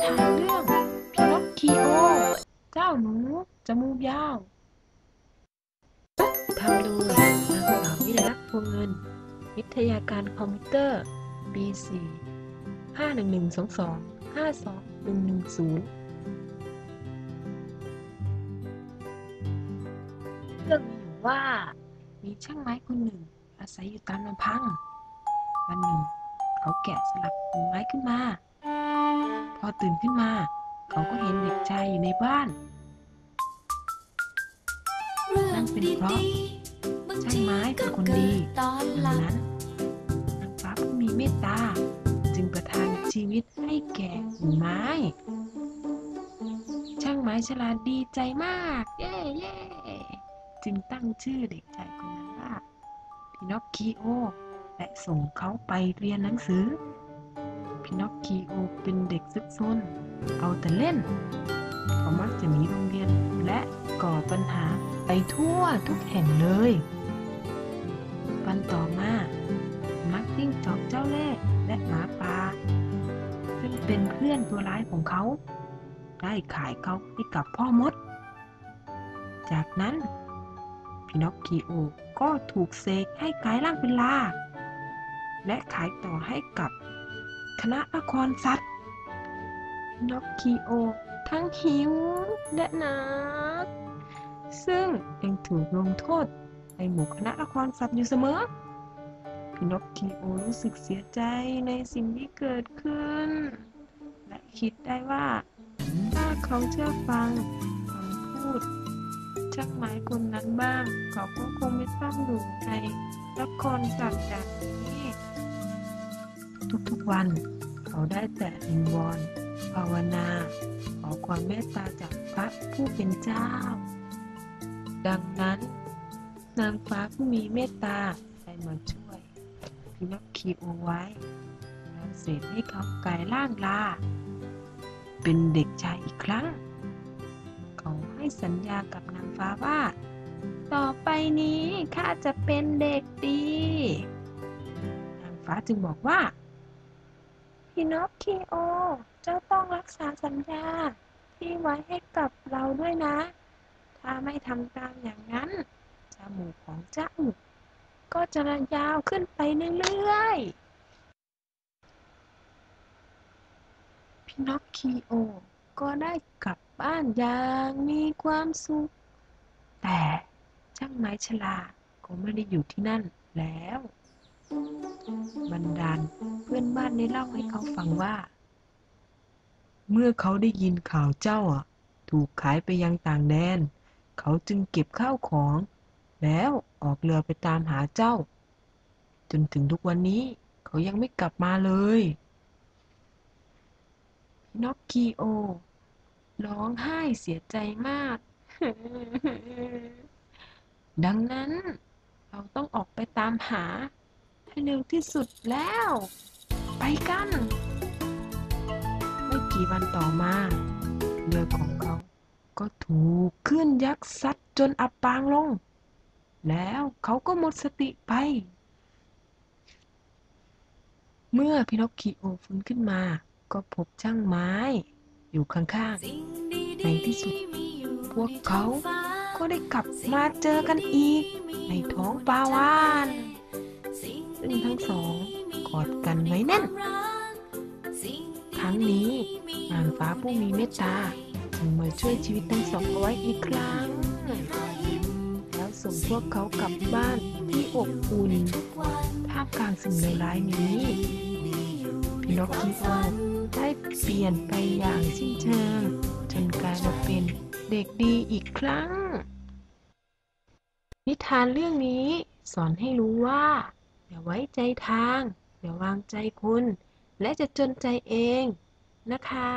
นิทานเรื่องพินอคคิโอ เจ้าหนู จมูกยาวทำโดยนางสาววิรลักษณ์พวงเงิน วิทยาการคอมพิวเตอร์ ปี4 51122 52110เรื่องมีอยู่ว่า มีช่างไม้คนหนึ่ง อาศัยอยู่ตามลำพัง วันหนึ่ง เขาแกะสลักกิ่งไม้ขึ้นมา พอตื่นขึ้นมา เขาก็เห็นเด็กชายอยู่ในบ้านนั่นเป็นเพราะช่างไม้เป็นคนดีตอนดังนั้นนางฟ้าผู้มีเมตตา จึงประทานชีวิตให้แก่กิ่ไม้ ช่างไม้ฉลาดดีใจมาก เย้เย้จึงตั้งชื่อเด็กชายคนนั้นว่าพินอคคิโอ และส่งเขาไปเรียนหนังสือ พินอคคิโอเป็นเด็กซึกซนเอาแต่เล่น เขามักจะหนีโรงเรียนและก่อปัญหาไปทั่วทุกแห่งเลย วันต่อมานักจิ้งจอกเจ้าเล่ห์และหมาป่าซึ่งเป็นเพื่อนตัวร้ายของเขา ได้ขายเขาให้กับพ่อมด จากนั้นพินอคคิโอก็ถูกเสกให้กลายร่างเป็นลาและขายต่อให้กับ คณะนครสัตว์พินอคคิโอ ทั้งหิวและหนัก ซึ่งยังถูกลงโทษในหมู่คณะนครสัตว์อยู่เสมอพินอคคิโอรู้สึกเสียใจในสิ่งที่เกิดขึ้น และคิดได้ว่าถ้าเขาเชื่อฟังคำพูดช่างไม้คนนั้นบ้าง เขาก็คงไม่ต้องอยู่ในนครสัตว์อย่างนี้ ทุกๆวัน เขาได้แต่วิงวอนภาวนา ขอความเมตตาจากพระผู้เป็นเจ้า ดังนั้น นางฟ้าผู้มีเมตตาได้มาช่วยพินอคคิโอไว้และเสกให้เขากลายร่างลา เป็นเด็กชายอีกครั้ง เขาให้สัญญากับนางฟ้าว่า ต่อไปนี้ข้าจะเป็นเด็กดี นางฟ้าจึงบอกว่า พินอคคิโอ เจ้าต้องรักษาสัญญา ที่ไว้ให้กับเราด้วยนะ ถ้าไม่ทำตามอย่างนั้น จมูกของเจ้า ก็จะยาวขึ้นไปเรื่อยๆ พินอคคิโอ ก็ได้กลับบ้านอย่างมีความสุข แต่ช่างไม้ฉลาดก็ไม่ได้อยู่ที่นั่นแล้วบันดา ได้เล่าให้เขาฟังว่า เมื่อเขาได้ยินข่าวเจ้าอะ ถูกขายไปยังต่างแดน เขาจึงเก็บข้าวของ แล้วออกเรือไปตามหาเจ้า จนถึงทุกวันนี้เขายังไม่กลับมาเลยพินอคคิโอ ร้องไห้เสียใจมาก ดังนั้น เราต้องออกไปตามหาให้เร็วที่สุดแล้ว ไปกัน ไม่กี่วันต่อมาเรือของเขาก็ถูกคลื่นยักษ์ซัดจนอับปางลง แล้วเขาก็หมดสติไป เมื่อพินอคคิโอฟื้นขึ้นมา ก็พบช่างไม้ อยู่ข้างๆ ในที่สุด พวกเขาก็ได้กลับมาเจอกันอีก ในท้องปาวาน ซึ่งทั้งสอง กอดกันไว้แน่น ครั้งนี้นางฟ้าผู้มีเมตตาจึงมาช่วยชีวิตทั้งสองเอาไว้อีกครั้ง แล้วส่งพวกเขากลับบ้านที่อบอุ่นท่ามกลางสิ่งเลวร้ายนี้พินอคคิโอได้เปลี่ยนไปอย่างสิ้นเชิงจนกลายมาเป็นเด็กดีอีกครั้ง นิทานเรื่องนี้สอนให้รู้ว่า อย่าไว้ใจทาง อย่าวางใจคุณ และจะจนใจเองนะคะ